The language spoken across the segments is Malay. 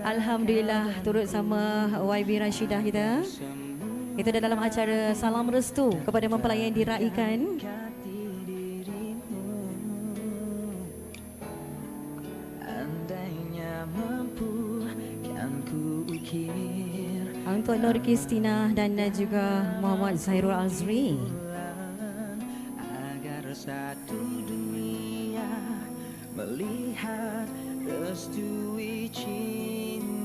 Alhamdulillah turut sama YB Rashidah kita. Kita dah dalam acara Salam Restu kepada mempelai yang diraikan. Kan Untuk Nur Kristina dan juga Muhammad Zairul Azri. agar satu dunia melihat restui cinta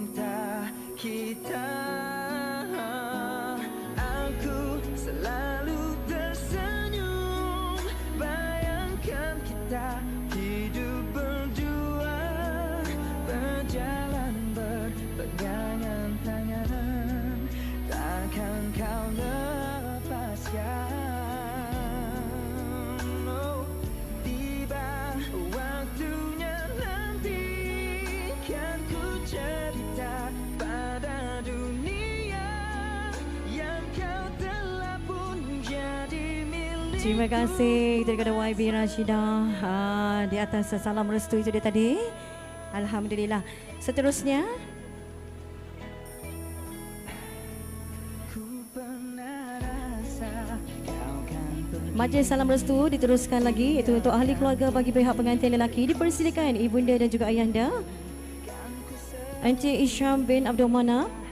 Terima kasih kepada YB Rashidah uh, di atas salam restu itu dia tadi. Alhamdulillah. Seterusnya. Majlis Salam Restu diteruskan lagi iaitu untuk ahli keluarga bagi pihak pengantin lelaki dipersilakan ibunda dan juga ayahanda Encik Isyam bin Abdul Manap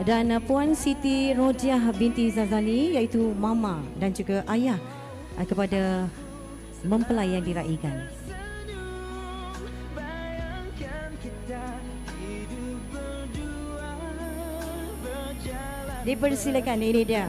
dan uh, Puan Siti Rodiah binti Zazali iaitu mama dan juga ayah uh, kepada mempelai yang diraikan. Dipersilakan ini dia